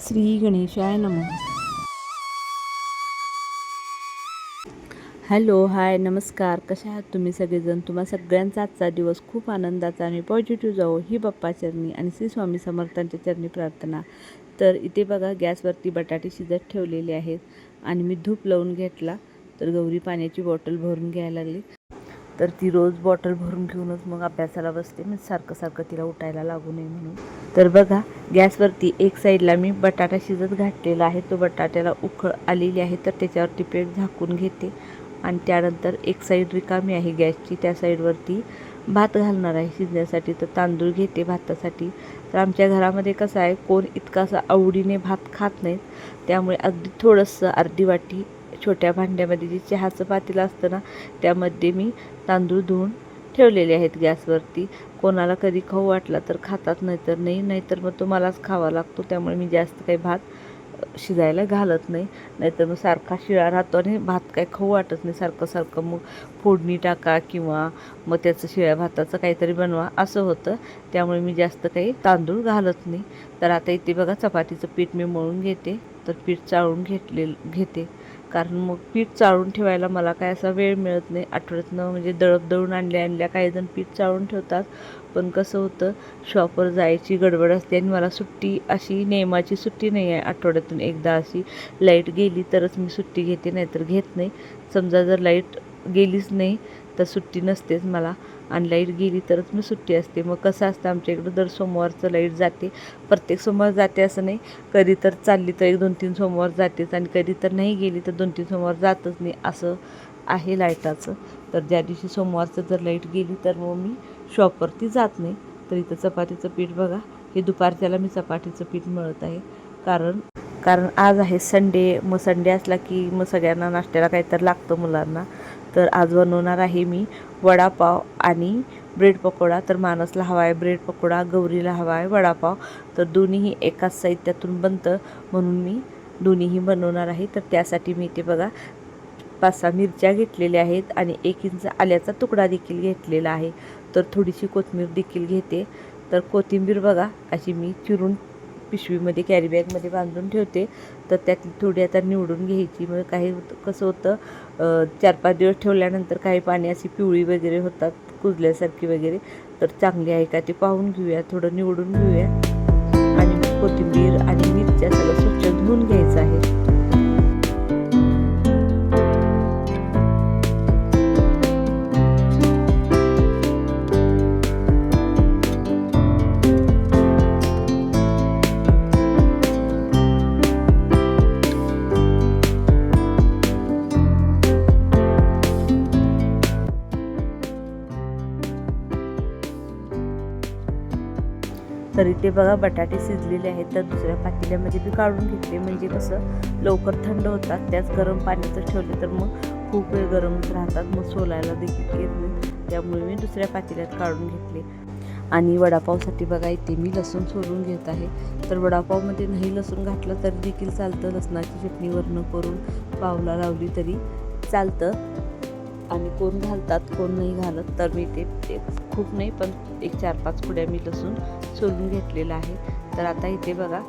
श्री गणेशाय नम. Hello hi नमस्कार. कशा आहात तुम्ही सगळेजण? तुम्हा सगळ्यांचा आजचा दिवस खूप आनंदाचा आणि पॉझिटिव्ह जावो ही बाप्पा चरणी आणि श्री स्वामी समर्थांच्या चरणी प्रार्थना. तर इथे बघा गॅसवरती बटाटे शिजत ठेवलेले आहेत आणि मी धूप लावून घेतला तर गौरी पाण्याची बॉटल भरून घ्यायला लागली. तर ती रोज बॉटल भरून घेऊनच मग अभ्यासाला बसते. म्हणजे सारखं सारखं तिला उठायला लागू नये म्हणून. तर बघा गॅसवरती एक साईडला मी बटाटा शिजत घातलेला आहे. तो बटाट्याला उखळ आलेली आहे तर त्याच्यावरती पेट झाकून घेते. आणि त्यानंतर एक साईड रिकामी आहे गॅसची. त्या साईडवरती भात घालणार आहे शिजण्यासाठी. तर तांदूळ घेते भातासाठी. तर आमच्या घरामध्ये कसं आहे कोण इतका असं आवडीने भात खात नाहीत. त्यामुळे अगदी थोडंसं अर्धी वाटी छोट्या भांड्यामध्ये जे चहाचं पातेलं असतं ना त्यामध्ये मी तांदूळ धुवून ठेवलेले आहेत गॅसवरती. कोणाला कधी खाऊ वाटला तर खातात नाहीतर नाही नाहीतर मग तो मलाच खावा लागतो. त्यामुळे मी जास्त काही भात शिजायला घालत नाही. नाहीतर मग सारखा शिळा राहतो आणि भात काय खाऊ वाटत नाही. सारखं सारखं मग फोडणी टाका किंवा मग त्याचं शिळ्या भाताचं काहीतरी बनवा असं होतं. त्यामुळे मी जास्त काही तांदूळ घालत नाही. तर आता इथे बघा चपातीचं पीठ मी मळून घेते. तर पीठ चाळून घेतले घेते. कारण मग पीठ चाळून ठेवायला मला काय असा वेळ मिळत नाही. आठवड्यातनं म्हणजे दळप दळून आणल्या आणल्या काही जण पीठ चाळून ठेवतात. पण कसं होतं शॉपवर जायची गडबड असते आणि मला सुट्टी अशी नेमाची सुट्टी नाही आहे आठवड्यातून एकदा अशी. लाइट गेली तरच मी सुट्टी घेते नाहीतर घेत नाही. समजा जर लाइट गेलीच नाही तर सुट्टी नसतेच मला. आणि लाइट गेली तरच मी सुट्टी असते. मग कसं असतं आमच्या इकडं दर सोमवारचं लाइट जाते. प्रत्येक सोमवार जाते असं नाही. कधी तर चालली तर एक दोन तीन सोमवार जातेच आणि कधी तर नाही गेली तर दोन तीन सोमवार जातच नाही असं आहे लाईटाचं. तर ज्या दिवशी सोमवारचं जर लाइट गेली तर मग मी शॉपवरती जात नाही. तर इथं चपातीचं पीठ बघा. हे दुपारच्याला मी चपातीचं पीठ मिळत आहे. कारण कारण आज आहे संडे. मग संडे असला की मग सगळ्यांना नाश्त्याला काहीतरी लागतं मुलांना. तर आज बनवणार आहे मी वडापाव आणि ब्रेड पकोडा. तर मानसला हवा आहे ब्रेड पकोडा गौरीला हवा आहे वडापाव. तर दोन्हीही एकाच साहित्यातून बनतं म्हणून मी दोन्हीही बनवणार आहे. तर त्यासाठी मी इथे बघा पाच सहा मिरच्या घेतलेल्या आहेत आणि एक इंच आल्याचा तुकडा देखील घेतलेला आहे. तर थोडीशी कोथिंबीर देखील घेते. तर कोथिंबीर बघा अशी मी चिरून पिशवीमध्ये कॅरीबॅगमध्ये बांधून ठेवते. तर त्यातली थोडी आता निवडून घ्यायची. मग काही होतं कसं होतं चार पाच दिवस ठेवल्यानंतर काही पाणी अशी पिवळी वगैरे होतात कुजल्यासारखी वगैरे. तर चांगली आहे का ते पाहून घेऊया थोडं निवडून घेऊया. आणि कोथिंबीर आणि मिरच्या सगळं स्वच्छ धुवून घ्या ते बघा बटाटे शिजलेले आहेत तर दुसऱ्या पातेल्यामध्ये बी काढून घेतले. म्हणजे कसं लवकर थंड होतात त्याच गरम पाण्यातच ठेवले तर मग खूप वेळ गरमच राहतात मग सोलायला देखील येत नाही. त्यामुळे मी दुसऱ्या पातेल्यात काढून घेतले. आणि वडापावसाठी बघा इथे मी लसूण सोलून घेत आहे. तर वडापावमध्ये नाही लसूण घातलं तरी देखील चालतं. लसणाची चटणी वर्ण करून पावला लावली तरी चालतं. आणि कोण घालतात कोण नाही घालत तर मी ते ते खूप नाही पण एक चार पाच पुड्या मी लसूण सोलून घेतलेलं आहे. तर आता इथे बघा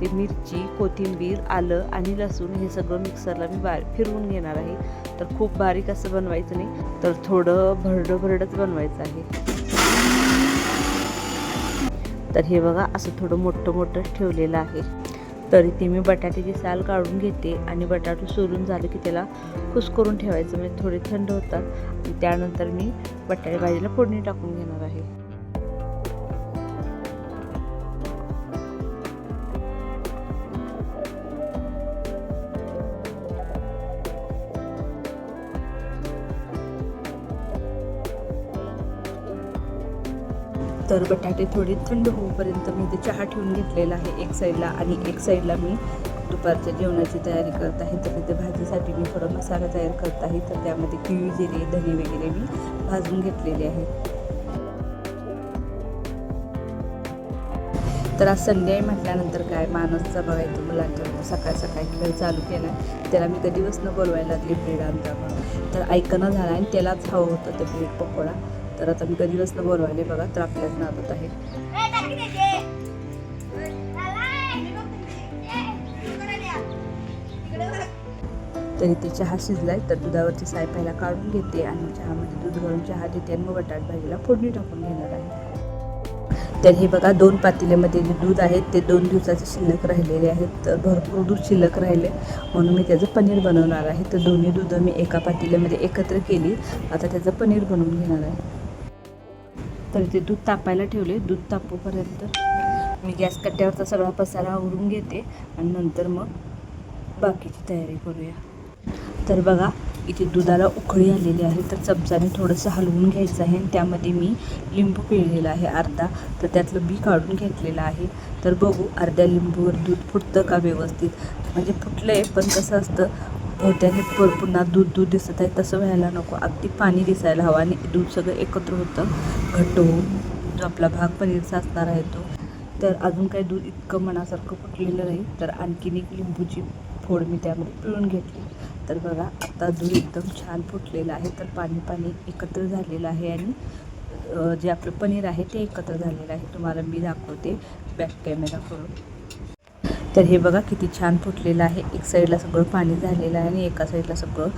ते मिरची कोथिंबीर आलं आणि लसूण हे सगळं मिक्सरला मी बा फिरवून घेणार आहे. तर खूप बारीक असं बनवायचं नाही तर थोडं भरडं भरडंच बनवायचं आहे. तर हे बघा असं थोडं मोठं मोठं ठेवलेलं आहे. तर इथे मी बटाट्याची साल काढून घेते आणि बटाटू सोलून झालं की त्याला खुस करून ठेवायचं म्हणजे थोडे थंड होतात. आणि त्यानंतर मी बटाटे भाजीला फोडणी टाकून घेणार आहे. तर बटाटे थोडे थंड होऊपर्यंत मी ते चहा ठेवून घेतलेला आहे एक साईडला आणि एक साईडला मी दुपारच्या जेवणाची तयारी करत आहे. तर तिथे भाजीसाठी मी थोडा मसाला तयार करत आहे. तर त्यामध्ये किवी जिरे धने वगैरे मी भाजून घेतलेले आहे. तर आज संडे म्हटल्यानंतर काय? मानसचा बघायचं मुलांच्या सकाळ सकाळी खेळ चालू केला त्याला मी कधीपासून बोलवायला लागली? ब्रेड आणता तर ऐकणं झालं आणि त्यालाच हवं होतं ते ब्रेड पकोडा. तर आता मी कधी नसलं बोलवायला बघा तर आपल्याच नादात आहे. तर इथे चहा शिजलाय तर दुधावरची साय पहिला काढून घेते आणि चहामध्ये दूध घालून चहा देते आणि मग बटाट भाजीला फोडणी टाकून घेणार आहे. तर हे बघा दोन पातेल्यामध्ये जे दूध आहे ते दोन दिवसाचे शिल्लक राहिलेले आहेत. तर भरपूर दूध शिल्लक राहिले. म्हणून मी त्याचं पनीर बनवणार आहे. तर दोन्ही दूध मी एका पातेल्यामध्ये एकत्र केली. आता त्याचं पनीर बनवून घेणार आहे. तर ते दूध तापायला ठेवले दूध तापूपर्यंत मी गॅस कट्ट्यावरचा सगळा पसारा आवरून घेते आणि नंतर मग बाकीची तयारी करूया. तर बघा इथे दुधाला उकळी आलेली आहे. तर चमचाने थोडंसं हलवून घ्यायचं आहे आणि त्यामध्ये मी लिंबू पिळलेला आहे अर्धा. तर त्यातलं बी काढून घेतलेलं आहे. तर बघू अर्ध्या लिंबूवर दूध फुटतं का व्यवस्थित? म्हणजे फुटलं आहे पण कसं असतं बहुत्याने पर पुन्हा दूध दूध दिसत आहे. तसं व्हायला नको. अगदी पाणी दिसायला हवं आणि दूध सगळं एकत्र होतं. घट्ट होऊन जो आपला भाग पनीरचा असणार आहे तो. तर अजून काही दूध इतकं मनासारखं फुटलेलं नाही. तर आणखीन एक लिंबूची फोड मी त्यामध्ये पिळून घेतली. तर बघा आता दूध एकदम छान फुटलेलं आहे. तर पाणी पाणी एकत्र झालेलं आहे आणि जे आपलं पनीर आहे ते एकत्र झालेलं आहे. तुम्हाला मी दाखवते बॅक कॅमेरा करून. तर हे बघा किती छान फुटलेलं आहे. एक साईडला सगळं पाणी झालेलं आहे आणि एका साईडला सगळं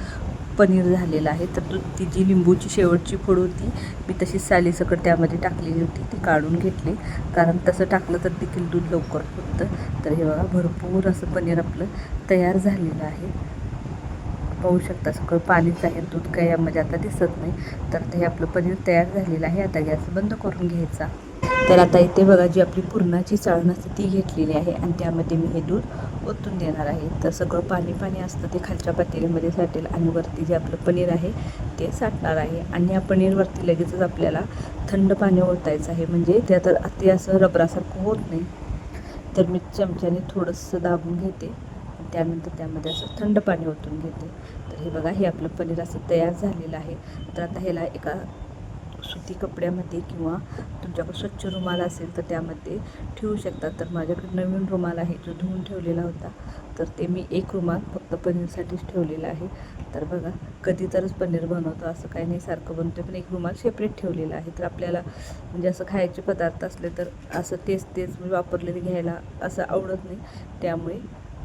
पनीर झालेलं आहे. तर दूध ती जी लिंबूची शेवटची फोड होती मी तशीच सालीसकट त्यामध्ये टाकलेली होती. ती काढून घेतली. कारण तसं टाकलं तर देखील दूध लवकर फुटतं. तर हे बघा भरपूर असं पनीर आपलं तयार झालेलं आहे. पाहू शकता सगळं पाणीच आहे. दूध काही यामध्ये आता दिसत नाही. तर ते हे आपलं पनीर तयार झालेलं आहे. आता गॅस बंद करून घ्यायचा. तर आता इथे बघा जी आपली पुरणाची चाळण असते ती घेतलेली आहे. आणि त्यामध्ये मी हे दूध ओतून देणार आहे. तर सगळं पाणी पाणी असतं ते खालच्या पातेलीमध्ये साठेल आणि वरती जे आपलं पनीर आहे ते साठणार आहे. आणि या पनीरवरती लगेचच आपल्याला थंड पाणी ओतायचं आहे. म्हणजे ते आता अति असं रबरासारखं होत नाही. तर मी चमच्याने थोडंसं दाबून घेते. त्यानंतर त्यामध्ये असं थंड पाणी ओतून घेते. तर हे बघा हे आपलं पनीर असं तयार झालेलं आहे. तर आता ह्याला एका सुती कपड्यामध्ये किंवा तुमच्याकडे स्वच्छ रुमाल असेल तर त्यामध्ये ठेवू शकता. तर माझ्याकडे नवीन रुमाल आहे जो धुवून ठेवलेला होता. तर ते मी एक रुमाल फक्त पनीरसाठीच ठेवलेला आहे. तर बघा कधी तरच पनीर बनवतो असं काही नाही सारखं बनतो पण एक रुमाल सेपरेट ठेवलेला आहे. तर आपल्याला म्हणजे असं खायचे पदार्थ असले तर असं तेच तेच मी वापरलेले घ्यायला असं आवडत नाही. त्यामुळे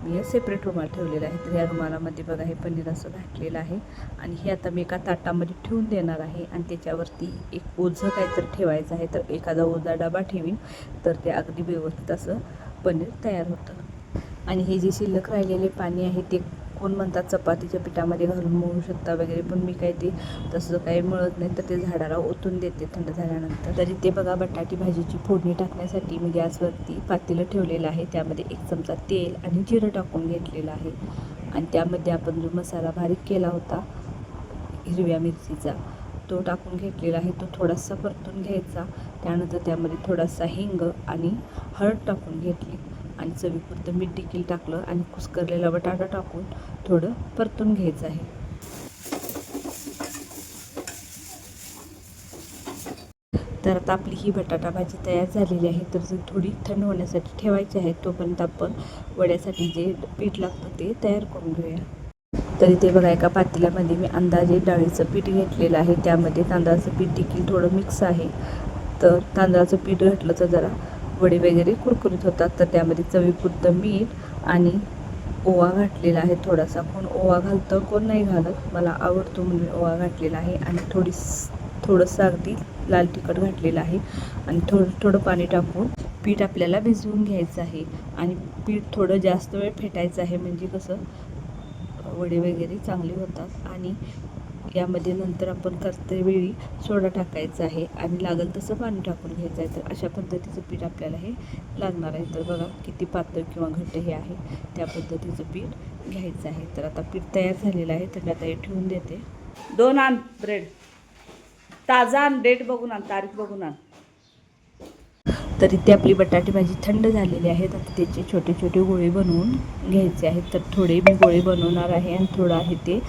मी हे सेपरेट रुमाल ठेवलेला आहे तर या रुमालामध्ये बघा हे पनीर असं घातलेलं आहे. आणि हे आता मी एका ताटामध्ये ठेवून देणार आहे. आणि त्याच्यावरती एक ओझं काहीतरी ठेवायचं आहे. तर एखादा ओझा डबा ठेवीन तर ते अगदी व्यवस्थित असं पनीर तयार होतं. आणि हे जे शिल्लक राहिलेले पाणी आहे ते कोण म्हणतात चपातीच्या पिठामध्ये घालून मळू शकता वगैरे पण मी काही ते तसं काही मिळत नाही. तर ते झाडाला ओतून देते थंड झाल्यानंतर. तरी ते बघा बटाटी भाजीची फोडणी टाकण्यासाठी मी गॅसवरती पातेलं ठेवलेलं आहे. त्यामध्ये एक चमचा तेल आणि जिरं टाकून घेतलेलं आहे. आणि त्यामध्ये आपण जो मसाला बारीक केला होता हिरव्या मिरचीचा तो टाकून घेतलेला आहे. तो थोडासा परतून घ्यायचा. त्यानंतर त्यामध्ये थोडासा हिंग आणि हळद टाकून घेतली. आणि चवीपुरतं मीठ देखील टाकलं आणि कुस्करलेला बटाटा टाकून थोडं परतून घ्यायचं आहे. तर आता आपली ही बटाटा भाजी तयार झालेली आहे. तर जर थोडी थंड होण्यासाठी ठेवायची आहे. तोपर्यंत आपण वड्यासाठी जे पीठ लागतं ते तयार करून घेऊया. तर इथे बघा एका पातेल्यामध्ये मी अंदाजे डाळीचं पीठ घेतलेलं आहे. त्यामध्ये तांदळाचं पीठ देखील थोडं मिक्स आहे. तर तांदळाचं पीठ घातलं तर जरा वडे वगैरे कुरकुरीत होतात. तर त्यामध्ये चवीपुरतं मीठ आणि ओवा घातलेला आहे थोडासा. कोण ओवा घालतं कोण नाही घालत. मला आवडतो म्हणून मी ओवा घातलेला आहे. आणि थोडी थोडंसं अगदी लाल तिखट घातलेलं आहे. आणि थोडं थोडं पाणी टाकून पीठ आपल्याला भिजवून घ्यायचं आहे. आणि पीठ थोडं जास्त वेळ फेटायचं आहे. म्हणजे कसं वडे वगैरे चांगले होतात. आणि यामध्ये नंतर आपण करते वेळी सोडा टाकायचा आहे आणि लागेल तसं पाणी टाकून घ्यायचं आहे. तर अशा पद्धतीचं पीठ आपल्याला हे लागणार आहे. तर बघा किती पातळ किंवा घट्ट हे आहे. त्या पद्धतीचं पीठ घ्यायचं आहे. तर आता पीठ तयार झालेलं आहे. तर मी आता हे ठेवून देते. दोन आण ब्रेड. ताजा आण. डेट बघून आण. तारीख बघून आण. तर इथे आपली बटाटे भाजी थंड झालेली आहे. तर त्याचे छोटे छोटे गोळे बनवून घ्यायचे आहेत. तर थोडे मी गोळे बनवणार आहे आणि थोडं आहे ते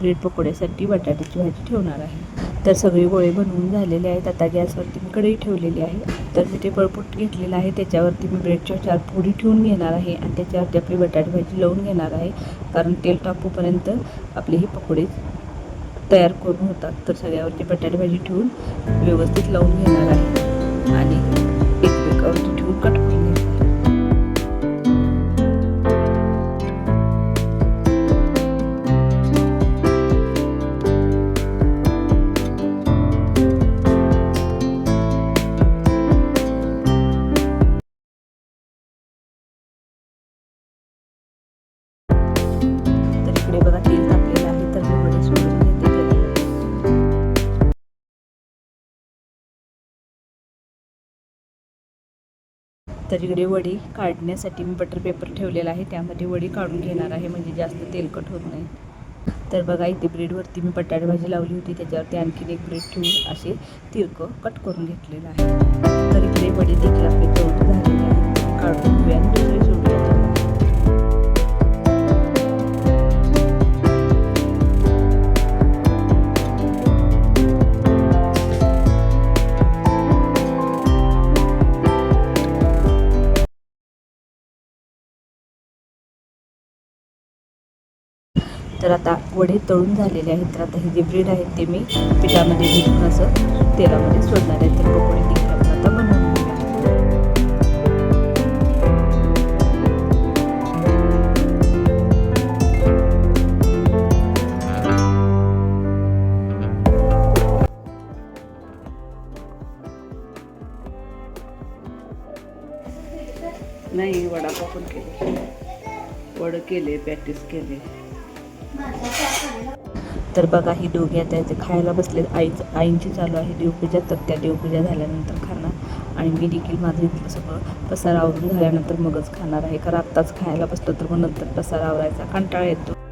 ब्रेड पकोड्यासाठी बटाट्याची भाजी ठेवणार आहे. तर सगळे गोळे बनवून झालेले आहेत. आता गॅसवरती मी कढई ठेवलेली आहे. तर मी ते पळपूट घेतलेलं आहे. त्याच्यावरती मी ब्रेडच्या चार फोडी ठेवून घेणार आहे आणि त्याच्यावरती आपली बटाटी भाजी लावून घेणार आहे. कारण तेल टाकूपर्यंत आपले हे पकोडे तयार करून होतात. तर सगळ्यावरती बटाटे भाजी ठेवून व्यवस्थित लावून घेणार आहे. आणि तर इकडे वडी काढण्यासाठी मी बटर पेपर ठेवलेला आहे. त्यामध्ये वडी काढून घेणार आहे. म्हणजे जास्त तेलकट होत नाही. तर बघा इथे ब्रेडवरती मी बटाटे भाजी लावली होती. त्याच्यावरती आणखीन एक ब्रेड ठेवून असे तिरकं कट करून घेतलेलं आहे. तर इकडे वडी देखील आपले तळून झालेले आहे काढून घेऊया आणि तर आता वडे तळून झालेले आहेत. तर आता हे जे ब्रेड आहेत ते मी पिठामध्ये घेऊन असं तेलामध्ये सोडणार आहे. तर पकोडे देखील आपण आता बनवून नाही वडापाव पण केले. वडं केले पॅटीस केले. तर बघा ही दोघे आता इथे खायला बसले आईच आईंची चालू आहे देवपूजा तर त्या देवपूजा झाल्यानंतर खाणार. आणि मी देखील माझं इथलं सगळं पसार आवरून झाल्यानंतर मगच खाणार आहे. कारण आत्ताच खायला बसलो तर मग नंतर पसार आवरायचा कंटाळा येतो.